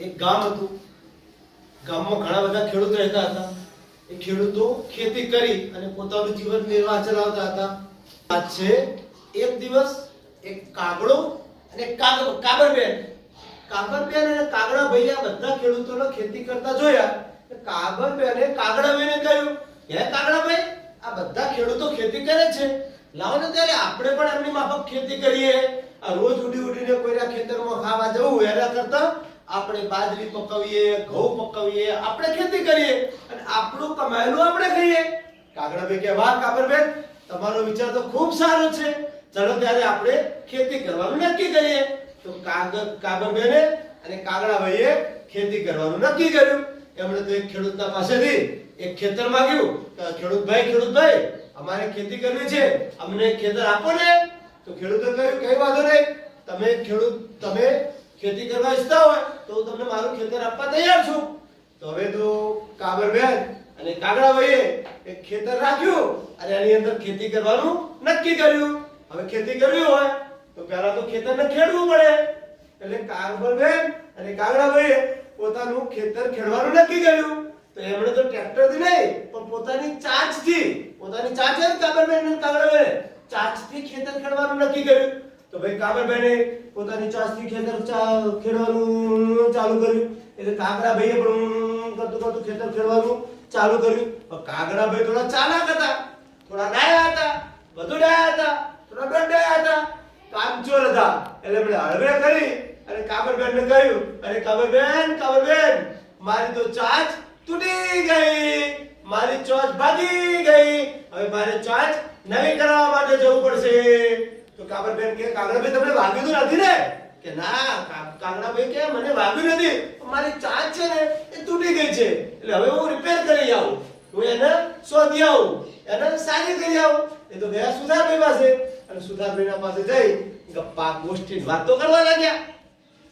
એક ગામ હતું. ગામમાં ઘણા બધા ખેડૂત રહેતા હતા. એ ખેડૂતો ખેતી કરી અને પોતાનું જીવન નિર્વાહ ચલાવતા હતા. આજે એક દિવસ એક કાગડો અને કાબરબેન કાબરબેન અને કાગડા ભૈયા બધા ખેડૂતોને ખેતી કરતા જોયા. એટલે કાબરબેને કાગડાભાઈને કહ્યું, હે કાગડાભાઈ આ બધા ખેડૂતો ખેતી કરે છે. લાવો ને ત્યારે આપણે પણ એમની માફક ખેતી કરીએ. આ રોજ ઉડી ઉડીને કોઈના ખેતરમાં ખાવા જવું, એના કરતા આપણે બાજરી પકવીએ, ઘઉં પકવીએ, આપણે ખેતી કરીએ અને આપણું કમાયેલું આપણે ખાઈએ. કાગડાભાઈ કે વાહ કાબરબેન તમારો વિચાર તો ખૂબ સારો છે. ચલો ત્યારે આપણે ખેતી કરવાનું નક્કી કરીએ. તો કાગળ કાબરબેને અને કાગડાભાઈએ ખેતી કરવાનું નક્કી કર્યું. એમણે તો એક ખેડૂતના પાસેથી એક ખેતર માંગ્યું. કે ખેડૂતભાઈ ખેડૂતભાઈ અમારે ખેતી કરવી છે. અમને ખેતર આપો ને. તો ખેડૂતે કહ્યું, કઈ વાંધો નહીં. તમે ખેડૂત, તમે ખેતી કરવા ઈચ્છતા હોય તો હું તમને મારું ખેતર આપવા તૈયાર છું. તો હવે તો કાબરબેન અને કાગડાભાઈએ એક ખેતર રાખ્યું અને એની અંદર ખેતી કરવાનું નક્કી કર્યું. હવે ખેતી કરવી હોય તો પહેલા તો ખેતરને ખેડવું પડે. એટલે કાગબરબેન અને કાગડાભાઈએ પોતાનું ખેતર ખેડવાનું નક્કી કર્યું. તો એમણે તો ટ્રેક્ટરથી નહીં, પણ પોતાની ચાંચથી, પોતાની ચાંચ કાબર બેન અને કાગડાભાઈએ ચાંચથી ખેતર ખેડવાનું નક્કી કર્યું. તો ભાઈ કાગળબેને પોતાની ચાંચથી ખેતર ખેડવાનું ચાલુ કર્યું. એટલે કાગડાભાઈએ પણ કરતું કરતું ખેતર ખેડવાનું ચાલુ કર્યું. કાગડાભાઈ થોડા ચાલાક હતા. થોડા ડાયા હતા. વધુ ડાયા હતા. થોડા ગંડાયા હતા. કામચોર હતા. એટલે એમણે હળવે કરી અને કાબરબેનને કહ્યું, અરે કાબરબેન કાબરબેન મારી તો ચાંચ તૂટી ગઈ. મારી ચોચ ભાગી ગઈ. હવે મારે ચાંચ નવી કરાવવા માટે જવું પડશે. તો કાબરબેન કે કાગડાભાઈ તમને વાગ્યું તો નથી ને? કે ના કાગડાભાઈ કે, મને વાગ્યું નથી. મારી ચાંચ છે ને, એ તૂટી ગઈ છે. એટલે હવે હું રિપેર કરી આવું. હું એને શોધી આવું. એને સારી કરી આવું. એ તો ગયા સુધારભાઈ પાસે. અને સુધારભાઈના પાસે જઈ ગપ્પા ગોષ્ઠી વાતો કરવા લાગ્યા.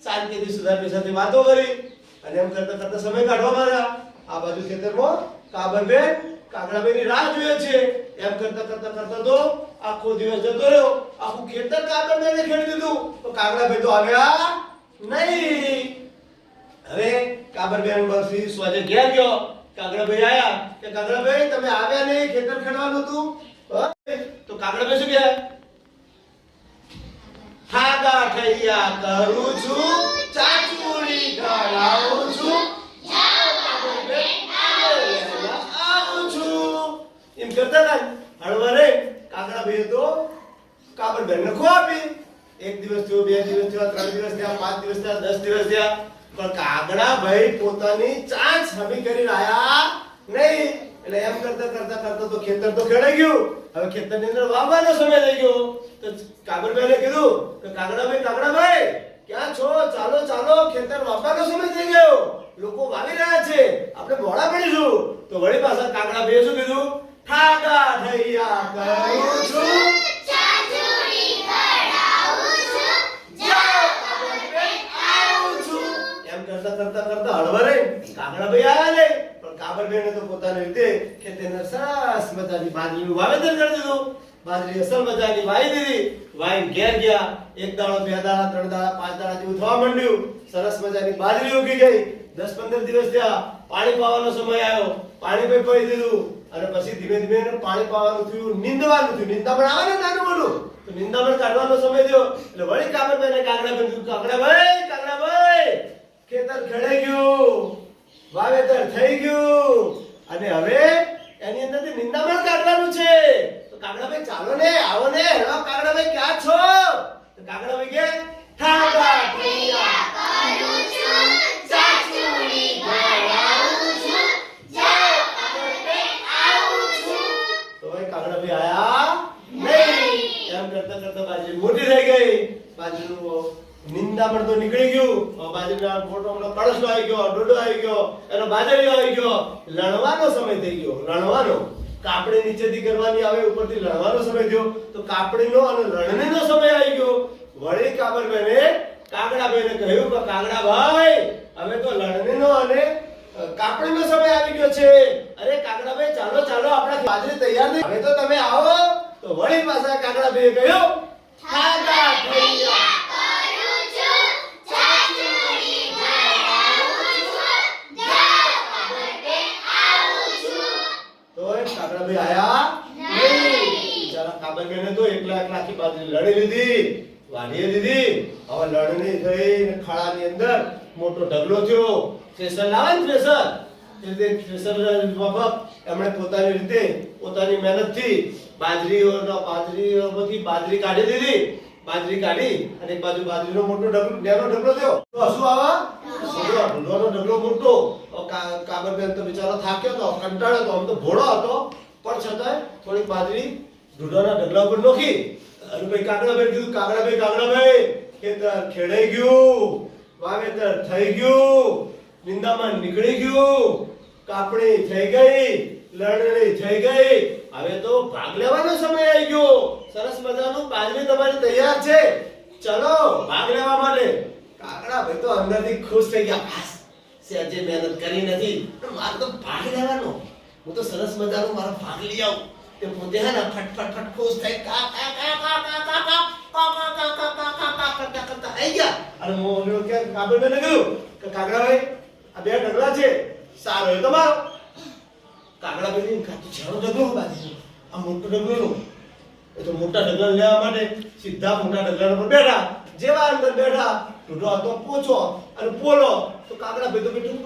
શાંતિથી સુધારભાઈ સાથે વાતો કરી. અને એમ કરતા કરતા સમય કાઢવા માંડ્યા. આ બાજુ ખેતરમાં કાબરબેન કાગડાભાઈની રાહ જોઈએ છે. એમ કરતા કરતા કરતા તો આખો દિવસ જતો રહ્યો. આખું ખેતર કાગડાભાઈને ખેડી દીધું. તો કાગડાભાઈ તો આવ્યા નહીં. હવે કાબરબેન બસી સ્વાજે ઘેર ગયો. કાગડાભાઈ આયા કે કાગડાભાઈ તમે આવ્યા નહીં? ખેતર ખેડવાનું હતું? તો કાગડાભાઈ શું કહે? ખાગા ખૈયા કરું છું ચાચુડી ગળાવું છું. આવું છું. એમ કરતા હતા ને, હળવરે કાગડાભાઈએ તો કાબરબેનને ખો આપી. એક દિવસ થયો, બે દિવસ થયો, ત્રણ દિવસ થયા, પાંચ દિવસ થયા, દસ દિવસ થયા. પણ કાગડાભાઈ પોતાની ચાંચ હમી કરી રહ્યા નહીં. એટલે એમ કરતા કરતા કરતા તો ખેતર તો ખેડાઈ ગયું. હવે ખેતરની અંદર વાવવાનો સમય થઈ ગયો. તો કાગડભાઈને કીધું કે કાગડાભાઈ કાગડાભાઈ ક્યાં છો? ચાલો ચાલો, ખેતર વાવવાનો સમય થઈ ગયો. લોકો વાવી રહ્યા છે. આપણે મોડા પડીશું. તો વળી પાછા કાગડાભાઈએ શું કીધું? ઠાગા થૈયા કરું છું આવું છું. એમ કરતા કરતા કરતા હળવરે કાગડાભાઈ આયા ને પણ તો પોતાની રીતે ખેતરને સરસ મજાની બાજરીનું વાવેતર કરી દીધું. બાજરી અસલ મજાની વાવી દીધી. વાવીને ઘેર ગયા. એક દાડો, બે દાડા, ત્રણ દાડા, પાંચ દાડા જેવું થવા માંડ્યું. સરસ મજાની બાજરી ઉગી ગઈ. દસ પંદર દિવસ થયા. પાણી પાવાનો સમય આવ્યો. પાણી પણ પડી દીધું. અને પછી ધીમે ધીમે પાણી પાવાનું થયું, નીંદવાનું થયું. નિંદામણ આવે ને નાનું મોટું. તો નિંદામણ કાઢવાનો સમય થયો. એટલે વળી કાબરભાઈને કાગડા ભાઈ કાગડા ભાઈ ખેતર ખેડાઈ ગયું. વાવેતર થઈ ગયું. અને હવે એની અંદરથી નિંદામણ કાઢવાનું છે. તો કાગડાભાઈ, ચાલો ને, આવો ને હેલો કાગડાભાઈ, ક્યાં છો? તો કાગડાભાઈ કે ઠાગા ઠૈયા તો ભાઈ કાગડાભાઈ આયા નહીં. એમ કરતા કરતા બાજી મોટી થઈ ગઈ. બાજરીનું નિંદામણ તો નીકળી ગયું. બાજરીના મોટો મોટો કળશો આવી ગયો ડોડો આવી ગયો, એનો બાજરીઓ આવી ગયો. લણવાનો સમય થઈ ગયો, લણવાનો. કાપડી નીચેથી કરવાની આવે, ઉપરથી લણવાનો સમય થયો. તો કાપડીનો અને લણણીનો સમય આવી ગયો. વળી કાબરબેને કાગડાબેને કહ્યું કે, કાગડાભાઈ, હવે તો લણણીનો અને કાપણીનો સમય આવી ગયો છે. અરે કાગડાભાઈ, ચાલો ચાલો, આપણે બાજરી તૈયાર થઈ હવે તો તમે આવો. તો વળી પાછા કાગડાભાઈએ કહ્યું ઠાગા થઈ કરું ભાઈ આયા? બિચારા કાબરબેને તો એકલા એકલા આખી બાજરી લડી લીધી વાઢીએ દીધી. હવે લડણી થઈ ખાડાની અંદર મોટો ઢગલો થયો. થ્રેસર લાવે ને એટલે થ્રેસર બાબત એમણે પોતાની રીતે પોતાની મહેનતથી બાજરીઓ બાજરીઓ બધી બાજરી કાઢી દીધી. બાજરી કાઢી અને બાજુ બાજરીનો મોટો ડબલો નેનો ઢગલો થયો. તો શું આવા? ઢગલો મોટો? કાબર બેન તો બિચારો થાક્યો તો કંટાળ્યો તો આમ તો ભોળો હતો. પણ છતાંય થોડીક બાજરી ઢૂંઢાના ઢગલા ઉપર નોખી. અને ભાઈ કાગડાભાઈ કીધું, કાગડાભાઈ કાગડાભાઈ, ખેતર ખેડાઈ ગયું, વાવેતર થઈ ગયું નિંદામાં નીકળી ગયું, કાપણી થઈ ગઈ, લણણી થઈ ગઈ. હવે તો ભાગ લેવાનો સમય આવી ગયો. સરસ મજાનું બાજરી તમારી તૈયાર છે. ચલો, ભાગ લેવા માટે. કાકડાભાઈ તો અંદરથી ખુશ થઈ ગયા. બસ સેજે મહેનત કરી નથી મારે તો ભાગ લેવાનો. હું તો સરસ મજાનો મારો ભાગ લઈ આવું તે પોતે હે ને ફટ ફટ ખુશ થઈ કા કા કા કા કા કા કા કા કા કા કા કા કા કરતા કરતા આઈ ગયા અને હું ઓલો કે કાબરબેને કીધું કે કાકડાભાઈ આ બે ઢગલા છે સારો એ તમારો કાકડાભાઈ કાચું છેડો ઢગલો બાજી આ મોટો ઢગલો એ તો મોટા ઢગલા લેવા માટે સીધા મોટા ઢગલા પર બેઠા જેવા અંદર બેઠા ઢૂંઢો હતો પોચો અને પોલો તો કાકડાભાઈ તો બેઠું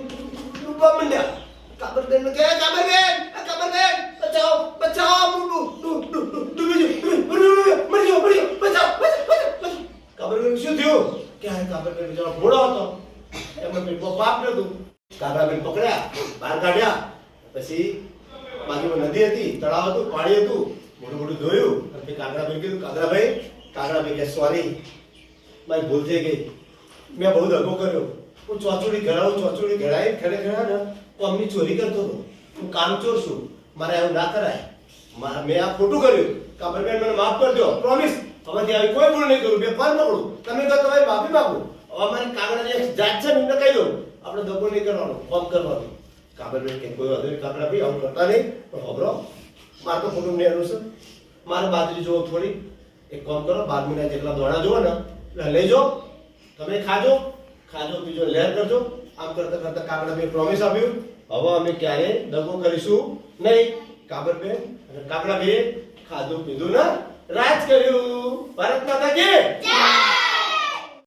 ડૂબવા માંડ્યા કાબરબેન ને કહે કાબરબેન આ કાબરબેન બચાવો બચાવો મુંડુ ડૂબ ડૂબ ડૂબી ગયો મરી ગયો મરી ગયો બચાવો બચાવો કાબરબેન શું થયું કે આ કાબરબેન બિચારો ભોળો હતો એમાં પેટમાં પાપ નતું કાબરાબેન પકડ્યા બહાર કાઢ્યા પછી બાજુમાં નદી હતી તળાવ હતું પાણી હતું મોટું મોટું ધોયું અને પછી કાકડાભાઈ કીધું કાકડાભાઈ કાકડાભાઈ કે સોરી મારી ભૂલ થઈ ગઈ મેં બહુ દગો કર્યો હું ચોચોડી ઘડાવું ચોચોડી ઘડાઈ ખરેખર ને અમની ચોરી કરતો હતો. હું કામચોર છું. મારે એવું ના કરાય. મા- આ ખોટું કર્યું. કાબરબેન મને માફ કરજો. પ્રોમિસ હવેથી આવી કોઈ ભૂલ નહીં કરું. બે પર પકડું તમે કહો તમારી માફી માગું. હવે મારી કાગડાની એક જાત છે ને, એમને કહી દઉં. આપણે દગો નહીં કરવાનો ફોન કરવાનો. કાબરબેન કે કોઈ વાંધો નહીં કાકડા ભાઈ આવું કરતા નહીં. પણ ખબરો મારે તો ખોટું નહીં અનુસર મારે બાજરી જોવો થોડી. એક કામ કરો બાર મહિના જેટલા દોણા જુઓ ને જાઓ. તમે ખાજો. ખાજો પીજો લહેર કરજો. આમ કરતા કરતા કાકડાભાઈ પ્રોમિસ આપ્યું. હવે અમે ક્યારે દગો કરીશું નહીં. કાબરબેન અને કાકડાભાઈએ ખાધું પીધું ના રાજ કર્યું. ભારત માતા કે? જય